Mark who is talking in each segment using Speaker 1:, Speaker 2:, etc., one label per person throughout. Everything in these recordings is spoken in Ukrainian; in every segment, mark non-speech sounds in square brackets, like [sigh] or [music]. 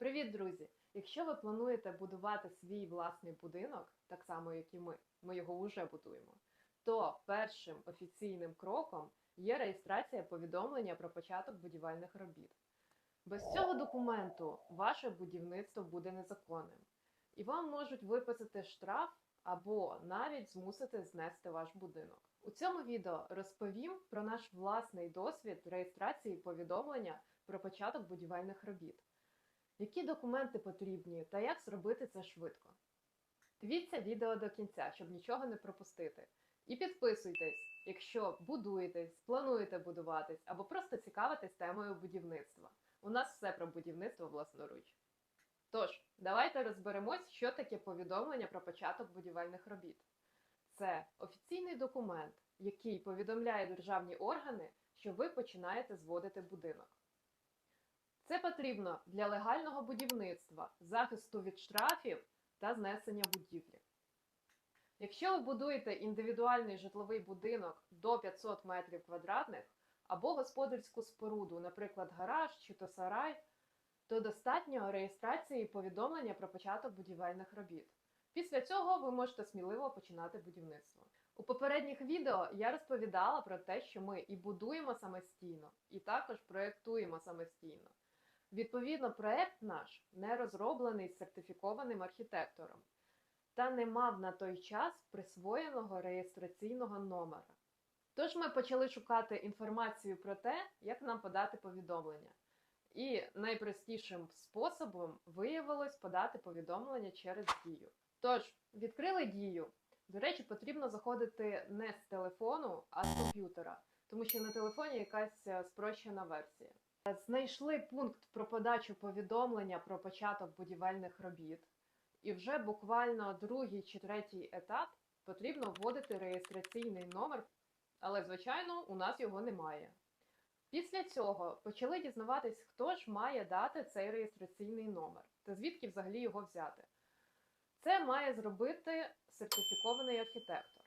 Speaker 1: Привіт, друзі! Якщо ви плануєте будувати свій власний будинок, так само як і ми, ми його вже будуємо, то першим офіційним кроком є реєстрація повідомлення про початок будівельних робіт. Без цього документу ваше будівництво буде незаконним, і вам можуть виписати штраф або навіть змусити знести ваш будинок. У цьому відео розповім про наш власний досвід реєстрації повідомлення про початок будівельних робіт. Які документи потрібні та як зробити це швидко? Дивіться відео до кінця, щоб нічого не пропустити. І підписуйтесь, якщо будуєтесь, плануєте будуватись або просто цікавитесь темою будівництва. У нас все про будівництво власноруч. Тож, давайте розберемось, що таке повідомлення про початок будівельних робіт. Це офіційний документ, який повідомляє державні органи, що ви починаєте зводити будинок. Це потрібно для легального будівництва, захисту від штрафів та знесення будівлі. Якщо ви будуєте індивідуальний житловий будинок до 500 метрів квадратних або господарську споруду, наприклад, гараж чи то сарай, то достатньо реєстрації і повідомлення про початок будівельних робіт. Після цього ви можете сміливо починати будівництво. У попередніх відео я розповідала про те, що ми і будуємо самостійно, і також проєктуємо самостійно. Відповідно, проект наш не розроблений сертифікованим архітектором та не мав на той час присвоєного реєстраційного номера. Тож ми почали шукати інформацію про те, як нам подати повідомлення. І найпростішим способом виявилось подати повідомлення через дію. Тож, відкрили дію. До речі, потрібно заходити не з телефону, а з комп'ютера, тому що на телефоні якась е, спрощена версія. Знайшли пункт про подачу повідомлення про початок будівельних робіт, і вже буквально другий чи третій етап потрібно вводити реєстраційний номер, але, звичайно, у нас його немає. Після цього почали дізнаватись, хто ж має дати цей реєстраційний номер та звідки взагалі його взяти. Це має зробити сертифікований архітектор.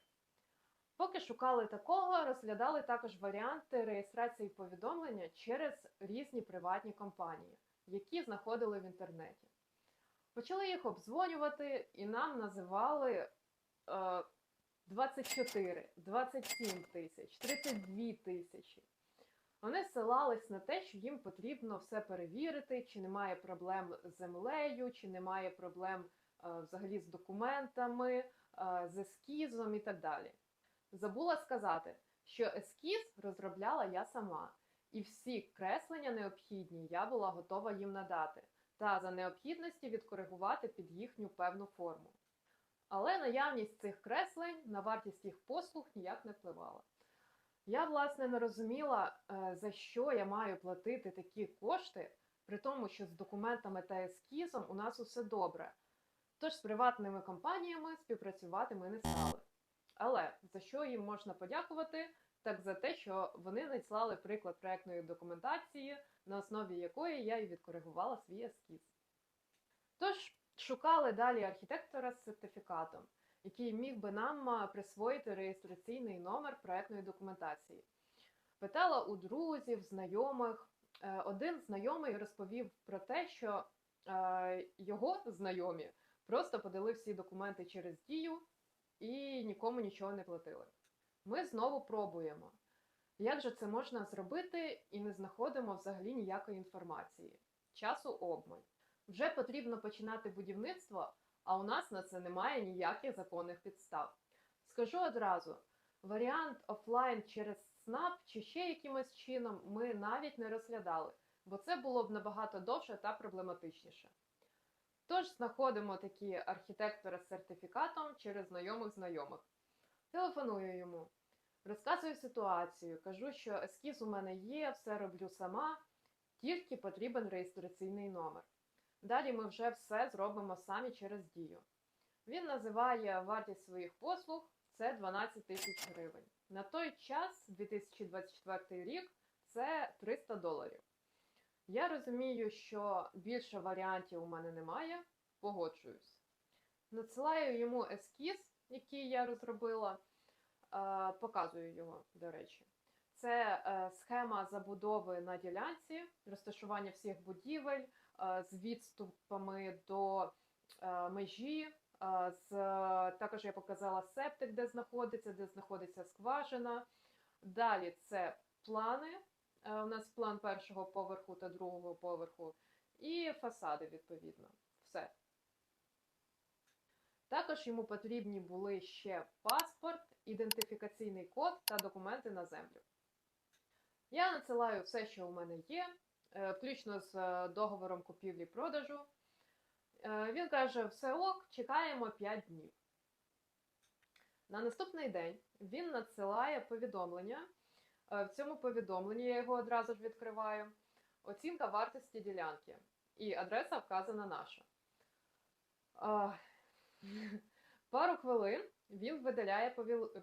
Speaker 1: Поки шукали такого, розглядали також варіанти реєстрації повідомлення через різні приватні компанії, які знаходили в інтернеті. Почали їх обдзвонювати і нам називали е, 24, 27 тисяч, 32 тисячі. Вони ссилались на те, що їм потрібно все перевірити, чи немає проблем з землею, чи немає проблем е, взагалі з документами, е, з ескізом і так далі. Забула сказати, що ескіз розробляла я сама, і всі креслення необхідні я була готова їм надати, та за необхідності відкоригувати під їхню певну форму. Але наявність цих креслень на вартість їх послуг ніяк не впливала. Я, власне, не розуміла, е, за що я маю платити такі кошти, при тому, що з документами та ескізом у нас усе добре. Тож з приватними компаніями співпрацювати ми не стали. Але за що їм можна подякувати? Так за те, що вони надіслали приклад проектної документації, на основі якої я і відкоригувала свій ескіз. Тож шукали далі архітектора з сертифікатом, який міг би нам присвоїти реєстраційний номер проектної документації. Питала у друзів, знайомих. Е, Один знайомий розповів про те, що е, його знайомі просто подали всі документи через дію і нікому нічого не платили. Ми знову пробуємо. Як же це можна зробити і не знаходимо взагалі ніякої інформації? Часу обмаль. Вже потрібно починати будівництво, а у нас на це немає ніяких законних підстав. Скажу одразу: варіант офлайн через СНАП чи ще якимось чином ми навіть не розглядали, бо це було б набагато довше та проблематичніше. Тож знаходимо такі архітектора з сертифікатом через знайомих знайомих. Телефоную йому, розказую ситуацію, кажу, що ескіз у мене є, все роблю сама, тільки потрібен реєстраційний номер. Далі ми вже все зробимо самі через дію. Він називає вартість своїх послуг це 12 тисяч гривень. На той час, 2024 рік, це 300 доларів. Я розумію, що більше варіантів у мене немає, погоджуюсь. Надсилаю йому ескіз, який я розробила, е, показую його, до речі. Це е, схема забудови на ділянці, розташування всіх будівель, е, з відступами до межі. З, також я показала септик, де знаходиться, де знаходиться скважина. Далі це плани. Е, У нас план першого поверху та другого поверху, і фасади, відповідно. Все. Також йому потрібні були ще паспорт, ідентифікаційний код та документи на землю. Я надсилаю все, що у мене є, е, включно з е, договором купівлі-продажу. Він каже: все ок, чекаємо 5 днів. На наступний день він надсилає повідомлення. Е, В цьому повідомленні я його одразу ж відкриваю. Оцінка вартості ділянки. І адреса вказана наша. [laughs] Пару хвилин він видаляє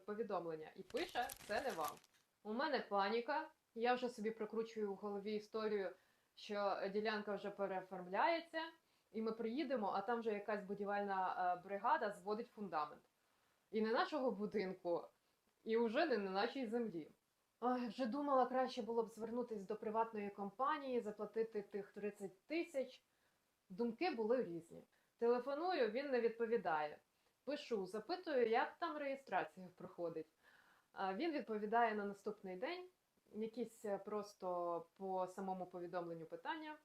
Speaker 1: повідомлення і пише: це не вам. У мене паніка. Я вже собі прокручую в голові історію, що ділянка вже переоформляється, і ми приїдемо, а там вже якась будівельна е, бригада зводить фундамент. І не нашого будинку, і вже не на нашій землі. Вже думала, краще було б звернутися до приватної компанії, заплатити тих 30 тисяч. Думки були різні. Телефоную, він не відповідає. Пишу, запитую, як там реєстрація проходить. Він відповідає на наступний день, якісь е, просто по самому повідомленню питання.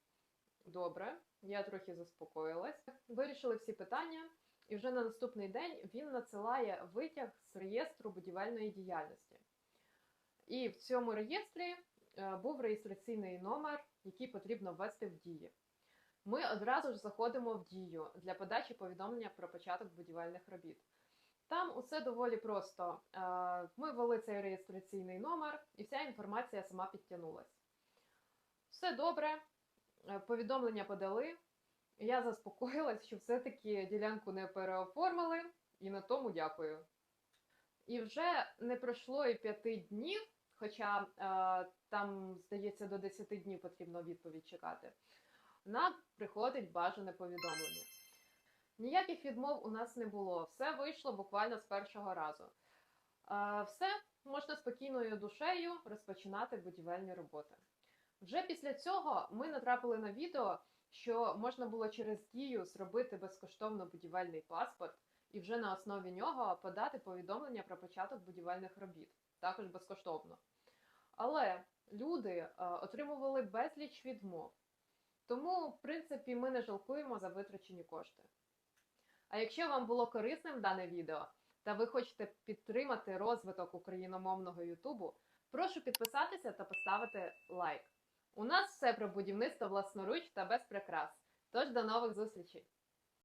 Speaker 1: Добре, я трохи заспокоїлась. Вирішили всі питання, і вже на наступний день він надсилає витяг з реєстру будівельної діяльності. І в цьому реєстрі е, був реєстраційний номер, який потрібно ввести в дії. Ми одразу ж заходимо в дію для подачі повідомлення про початок будівельних робіт. Там усе доволі просто. Е, Ми ввели цей реєстраційний номер, і вся інформація сама підтягнулась. Все добре, е, повідомлення подали. Я заспокоїлась, що все-таки ділянку не переоформили, і на тому дякую. І вже не пройшло і п'яти днів, хоча е, там, здається, до 10 днів потрібно відповідь чекати. Нам приходить бажане повідомлення. Ніяких відмов у нас не було. Все вийшло буквально з першого разу. Е, все можна спокійною душею розпочинати будівельні роботи. Вже після цього ми натрапили на відео, що можна було через дію зробити безкоштовно будівельний паспорт і вже на основі нього подати повідомлення про початок будівельних робіт, також безкоштовно. Але люди е, отримували безліч відмов. Тому, в принципі, ми не жалкуємо за витрачені кошти. А якщо вам було корисним дане відео, та ви хочете підтримати розвиток україномовного Ютубу, прошу підписатися та поставити лайк. У нас все про будівництво власноруч та без прикрас. Тож до нових зустрічей!